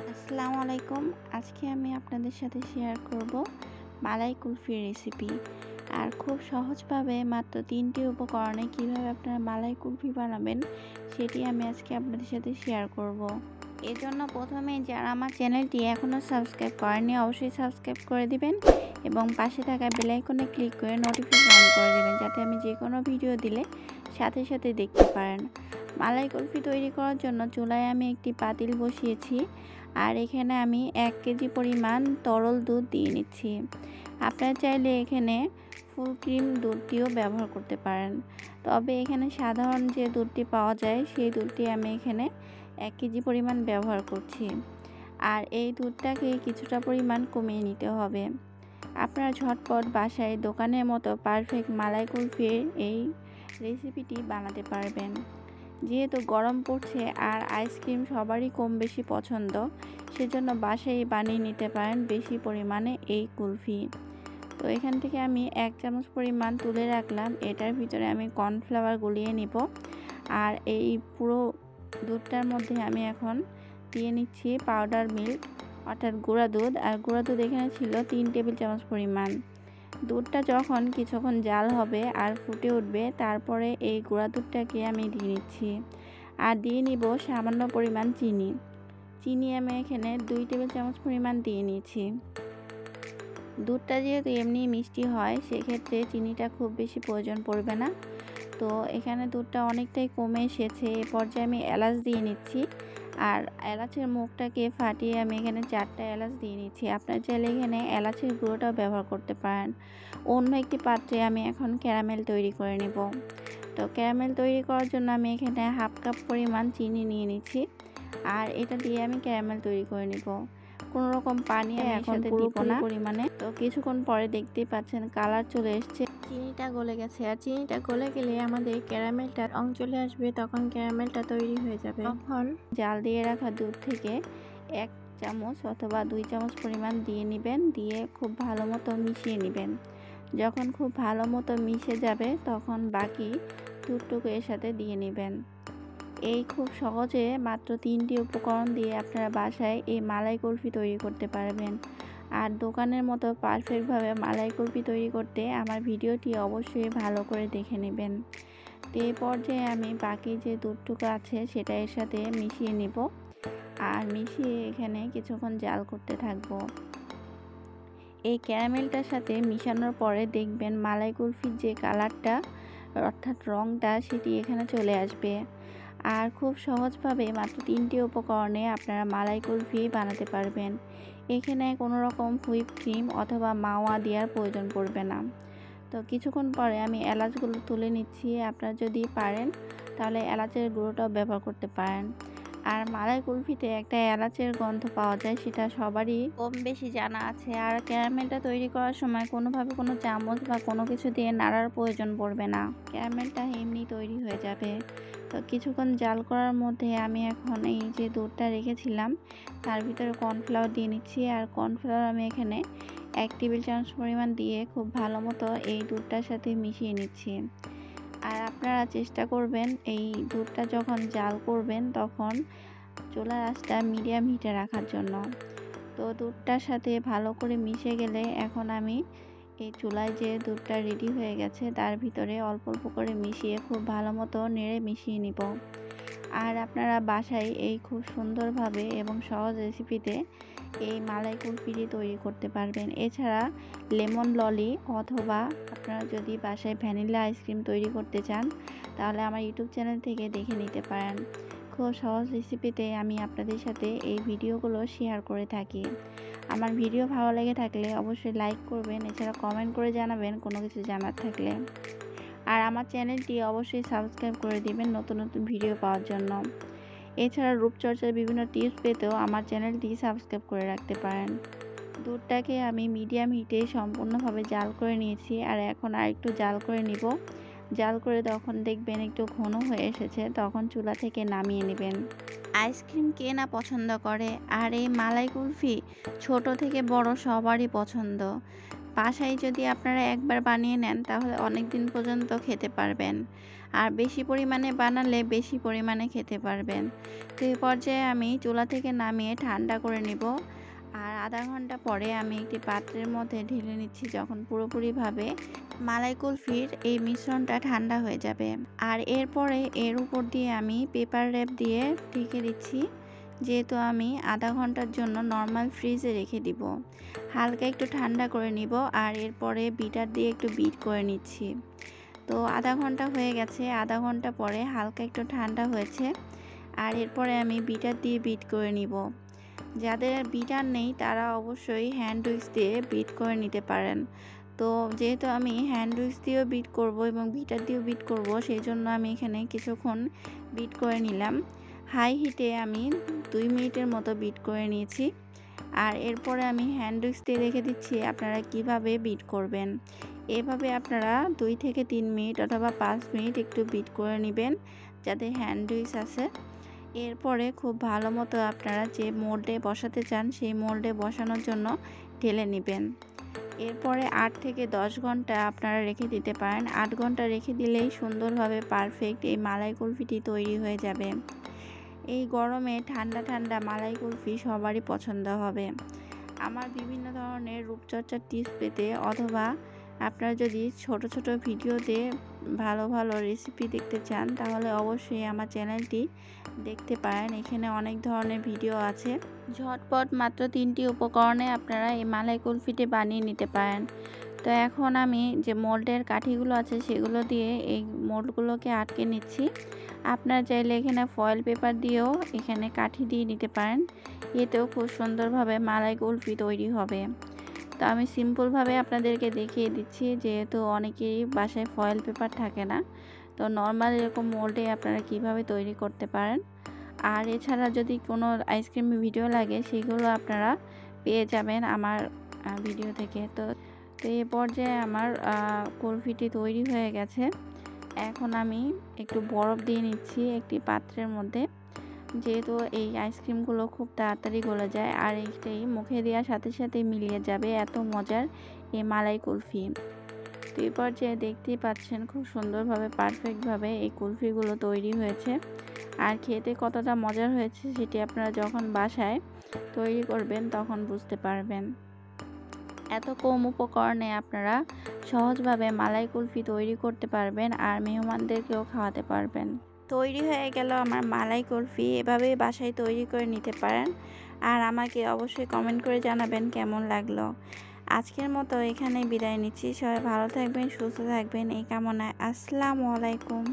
আসসালামু আলাইকুম। আজকে আমি আপনাদের সাথে শেয়ার করব মালাই কুলফির রেসিপি আর খুব সহজভাবে মাত্র তিনটি উপকরণে কীভাবে আপনারা মালাই কুলফি বানাবেন, সেটি আমি আজকে আপনাদের সাথে শেয়ার করব। এজন্য প্রথমে যারা আমার চ্যানেলটি এখনও সাবস্ক্রাইব করেনি অবশ্যই সাবস্ক্রাইব করে দিবেন এবং পাশে থাকা বেলাইকনে ক্লিক করে নোটিফিকেশন অন করে দিবেন, যাতে আমি যে কোনো ভিডিও দিলে সাথে সাথে দেখতে পারেন। মালাই কুলফি তৈরি করার জন্য চুলায় আমি একটি পাতিল বসিয়েছি আর এখানে আমি এক কেজি পরিমাণ তরল দুধ দিয়ে নিচ্ছি। আপনারা চাইলে এখানে ফুল ক্রিম দুধটিও ব্যবহার করতে পারেন। তবে এখানে সাধারণ যে দুধটি পাওয়া যায়, সেই দুধটি আমি এখানে এক কেজি পরিমাণ ব্যবহার করছি। আর এই দুধটাকে কিছুটা পরিমাণ কমিয়ে নিতে হবে। আপনারা ঝটপট বাসায় দোকানের মতো পারফেক্ট মালাই কুলফির এই রেসিপিটি বানাতে পারবেন। যেহেতু গরম পড়ছে আর আইসক্রিম সবারই কম বেশি পছন্দ, সেজন্য বাসায় বানিয়ে নিতে পারেন বেশি পরিমাণে এই কুলফি। তো এখান থেকে আমি এক চামচ পরিমাণ তুলে রাখলাম। এটার ভিতরে আমি কর্নফ্লাওয়ার গুলিয়ে নিব। আর এই পুরো দুধটার মধ্যে আমি এখন দিয়ে নিচ্ছি পাউডার মিল্ক, অর্থাৎ গুঁড়া দুধ। আর গুঁড়া দুধ এখানে ছিল তিন টেবিল চামচ পরিমাণ। দুধটা যখন কিছুক্ষণ জাল হবে আর ফুটে উঠবে, তারপরে এই গুঁড়া দুধটাকে আমি দিয়ে নিচ্ছি। আর দিয়ে নিব সামান্য পরিমাণ চিনি। চিনি আমি এখানে দুই টেবিল চামচ পরিমাণ দিয়ে নিয়েছি। দুধটা যেহেতু এমনি মিষ্টি হয়, সেক্ষেত্রে চিনিটা খুব বেশি প্রয়োজন পড়বে না। তো এখানে দুধটা অনেকটাই কমে এসেছে। এ পর্যায়ে আমি এলাচ দিয়ে নিচ্ছি। আর এলাচের মুখটাকে ফাটিয়ে আমি এখানে চারটা এলাচ দিয়ে নিচ্ছি। আপনার চাইলে এখানে এলাচের গুঁড়োটাও ব্যবহার করতে পারেন। অন্য একটি পাত্রে আমি এখন ক্যারামেল তৈরি করে নেব। তো ক্যারামেল তৈরি করার জন্য আমি এখানে হাফ কাপ পরিমাণ চিনি নিয়ে নিচ্ছি। আর এটা দিয়ে আমি ক্যারামেল তৈরি করে নেব। কোনো রকম পানি আমি এখন দিব না। পরিমাণে। তো কিছুক্ষণ পরে দেখতেই পাচ্ছেন কালার চলে এসছে। চিনিটা গলে গেছে আর চিনিটা গলে গেলে আমাদের ক্যারামেলটা রং চলে আসবে তখন ক্যারামেলটা তৈরি হয়ে যাবে। তখন জাল দিয়ে রাখা দুধ থেকে এক চামচ অথবা দুই চামচ পরিমাণ দিয়ে নেবেন দিয়ে খুব ভালো মতো মিশিয়ে নেবেন। যখন খুব ভালো মতো মিশে যাবে তখন বাকি দুধটুকু এর সাথে দিয়ে নেবেন। এই খুব সহজে মাত্র তিনটি উপকরণ দিয়ে আপনারা বাসায় এই মালাই কুলফি তৈরি করতে পারবেন। আর দোকানের মতো পারফেক্টভাবে মালাই কুলফি তৈরি করতে আমার ভিডিওটি অবশ্যই ভালো করে দেখে নেবেন। তো পর্যায়ে আমি বাকি যে দুধটুকু আছে সেটা এর সাথে মিশিয়ে নেব। আর মিশিয়ে এখানে কিছুক্ষণ জাল করতে থাকব। এই ক্যারামেলটার সাথে মিশানোর পরে দেখবেন মালাই কুলফির যে কালারটা, অর্থাৎ রঙটা সেটি এখানে চলে আসবে। আর খুব সহজভাবে মাত্র তিনটি উপকরণে আপনারা মালাই কুলফি বানাতে পারবেন। এখানে কোনো রকম হুইপ ক্রিম অথবা মাওয়া দেওয়ার প্রয়োজন পড়বে না। তো কিছুক্ষণ পরে আমি এলাচগুলো তুলে নিচ্ছি। আপনারা যদি পারেন, তাহলে এলাচের গুঁড়োটাও ব্যবহার করতে পারেন। আর মালাই কুলফিতে একটা এলাচের গন্ধ পাওয়া যায়, সেটা সবারই কম বেশি জানা আছে। আর ক্যারামেলটা তৈরি করার সময় কোনোভাবে কোনো চামচ বা কোনো কিছু দিয়ে নাড়ার প্রয়োজন পড়বে না। ক্যারামেলটা এমনি তৈরি হয়ে যাবে। তো কিছুক্ষণ জাল করার মধ্যে আমি এখন এই যে দুধটা রেখেছিলাম, তার ভিতরে কর্নফ্লাওয়ার দিয়ে নিচ্ছি। আর কর্নফ্লাওয়ার আমি এখানে এক টেবিল চামচ পরিমাণ দিয়ে খুব ভালো মতো এই দুধটার সাথে মিশিয়ে নিচ্ছি। আর আপনারা চেষ্টা করবেন এই দুধটা যখন জাল করবেন তখন চুলার আঁচটা মিডিয়াম হিটে রাখার জন্য। তো দুধটার সাথে ভালো করে মিশে গেলে এখন আমি এই চুলায় যে দুধটা রেডি হয়ে গেছে, তার ভিতরে অল্প অল্প করে মিশিয়ে খুব ভালো মতো নেড়ে মিশিয়ে নিব। আর আপনারা বাসায় এই খুব সুন্দরভাবে এবং সহজ রেসিপিতে এই মালাই কুলফিটি তৈরি করতে পারবেন। এছাড়া লেমন ললি অথবা আপনারা যদি বাসায় ভ্যানিলা আইসক্রিম তৈরি করতে চান, তাহলে আমার ইউটিউব চ্যানেল থেকে দেখে নিতে পারেন। খুব সহজ রেসিপিতে আমি আপনাদের সাথে এই ভিডিওগুলো শেয়ার করে থাকি। আমার ভিডিও ভালো লেগে থাকলে অবশ্যই লাইক করবেন, এছাড়া কমেন্ট করে জানাবেন কোনো কিছু জানার থাকলে। আর আমার চ্যানেলটি অবশ্যই সাবস্ক্রাইব করে দিবেন নতুন নতুন ভিডিও পাওয়ার জন্য। এছাড়া রূপচর্চার বিভিন্ন টিপস পেতেও আমার চ্যানেলটি সাবস্ক্রাইব করে রাখতে পারেন। দুধটাকে আমি মিডিয়াম হিটে সম্পূর্ণভাবে জাল করে নিয়েছি, আর এখন আর একটু জাল করে নিব। জাল করে তখন দেখবেন একটু ঘন হয়ে এসেছে, তখন চুলা থেকে নামিয়ে নেবেন। আইসক্রিম কে না পছন্দ করে? আর এই মালাই কুলফি ছোট থেকে বড় সবারই পছন্দ। বাসায় যদি আপনারা একবার বানিয়ে নেন, তাহলে অনেক দিন পর্যন্ত খেতে পারবেন। আর বেশি পরিমাণে বানালে বেশি পরিমাণে খেতে পারবেন। তো এই পর্যায়ে আমি চুলা থেকে নামিয়ে ঠান্ডা করে নিব। আধা ঘণ্টা পরে আমি একটি পাত্রের মধ্যে ঢেলে নিচ্ছি যখন পুরোপুরিভাবে মালাই কুলফির এই মিশ্রণটা ঠান্ডা হয়ে যাবে। আর এরপরে এর উপর দিয়ে আমি পেপার র্যাপ দিয়ে ঢেকে দিচ্ছি। যেহেতু আমি আধা ঘণ্টার জন্য নর্মাল ফ্রিজে রেখে দিব। হালকা একটু ঠান্ডা করে নিব আর এরপরে বিটার দিয়ে একটু বিট করে নিচ্ছি। তো আধা ঘণ্টা হয়ে গেছে, আধা ঘণ্টা পরে হালকা একটু ঠান্ডা হয়েছে। আর এরপরে আমি বিটার দিয়ে বিট করে নিব। যাদের বিটার নেই, তারা অবশ্যই হ্যান্ড উইক্স দিয়ে বিট করে নিতে পারেন। তো যেহেতু আমি হ্যান্ড উইক্স দিয়েও বিট করব এবং বিটার দিয়েও বিট করব সেই জন্য আমি এখানে কিছুক্ষণ বিট করে নিলাম। হাই হিটে আমি দুই মিনিটের মতো বিট করে নিয়েছি। আর এরপরে আমি হ্যান্ড উইক্স দিয়ে রেখে দিচ্ছি, আপনারা কীভাবে বিট করবেন। এভাবে আপনারা দুই থেকে তিন মিনিট অথবা পাঁচ মিনিট একটু বিট করে নেবেন, যাতে হ্যান্ড উইক্স আছে এরপরে খুব ভালো মতো আপনারা যে মোল্ডে বসাতে চান, সেই মোল্ডে বসানোর জন্য ঢেলে নেবেন। এরপরে আট থেকে দশ ঘণ্টা আপনারা রেখে দিতে পারেন। আট ঘণ্টা রেখে দিলেই সুন্দরভাবে পারফেক্ট এই মালাই কুলফিটি তৈরি হয়ে যাবে। এই গরমে ঠান্ডা ঠান্ডা মালাই কুলফি সবারই পছন্দ হবে। আমার বিভিন্ন ধরনের রূপচর্চার টিপস পেতে অথবা আপনারা যদি ছোট ছোট ভিডিওতে ভালো ভালো রেসিপি দেখতে চান, তাহলে অবশ্যই আমার চ্যানেলটি দেখতে পারেন। এখানে অনেক ধরনের ভিডিও আছে। ঝটপট মাত্র তিনটি উপকরণে আপনারা এই মালাই কুলফিটি বানিয়ে নিতে পারেন। তো এখন আমি যে মোল্ডের কাঠিগুলো আছে, সেগুলো দিয়ে এই মোল্ডগুলোকে আটকে নিচ্ছি। আপনারা চাইলে এখানে ফয়েল পেপার দিয়েও এখানে কাঠি দিয়ে নিতে পারেন। এতেও খুব সুন্দরভাবে মালাই কুলফি তৈরি হবে। তো আমি সিম্পলভাবে আপনাদেরকে দেখিয়ে দিচ্ছি, যেহেতু অনেকেরই বাসায় ফয়েল পেপার থাকে না, তো নর্মাল এরকম মোল্ডে আপনারা কীভাবে তৈরি করতে পারেন। আর এছাড়া যদি কোনো আইসক্রিম ভিডিও লাগে, সেগুলো আপনারা পেয়ে যাবেন আমার ভিডিও থেকে। তো তো এই পর্যায়ে আমার কুলফিটি তৈরি হয়ে গেছে। এখন আমি একটু বরফ দিয়ে নিচ্ছি একটি পাত্রের মধ্যে। যেহেতু এই আইসক্রিমগুলো খুব তাড়াতাড়ি গলে যায় আর এইটাই মুখে দেওয়ার সাথে সাথে মিলিয়ে যাবে এত মজার এই মালাই কুলফি। তো এই পর্যায়ে দেখতেই পাচ্ছেন খুব সুন্দরভাবে পারফেক্টভাবে এই কুলফিগুলো তৈরি হয়েছে। আর খেতে কতটা মজার হয়েছে সেটি আপনারা যখন বাসায় তৈরি করবেন তখন বুঝতে পারবেন। এত কম উপকরণে আপনারা সহজভাবে মালাই কুলফি তৈরি করতে পারবেন আর মেহমানদেরকেও খাওয়াতে পারবেন। তৈরি হয়ে গেল আমার মালাই কুলফি। এভাবে বাসায় তৈরি করে নিতে পারেন আর আমাকে অবশ্যই কমেন্ট করে জানাবেন কেমন লাগল। আজকের মতো এখানে বিদায় নিচ্ছি। সবাই ভালো থাকবেন, সুস্থ থাকবেন। এই কামনায় আসসালামু আলাইকুম।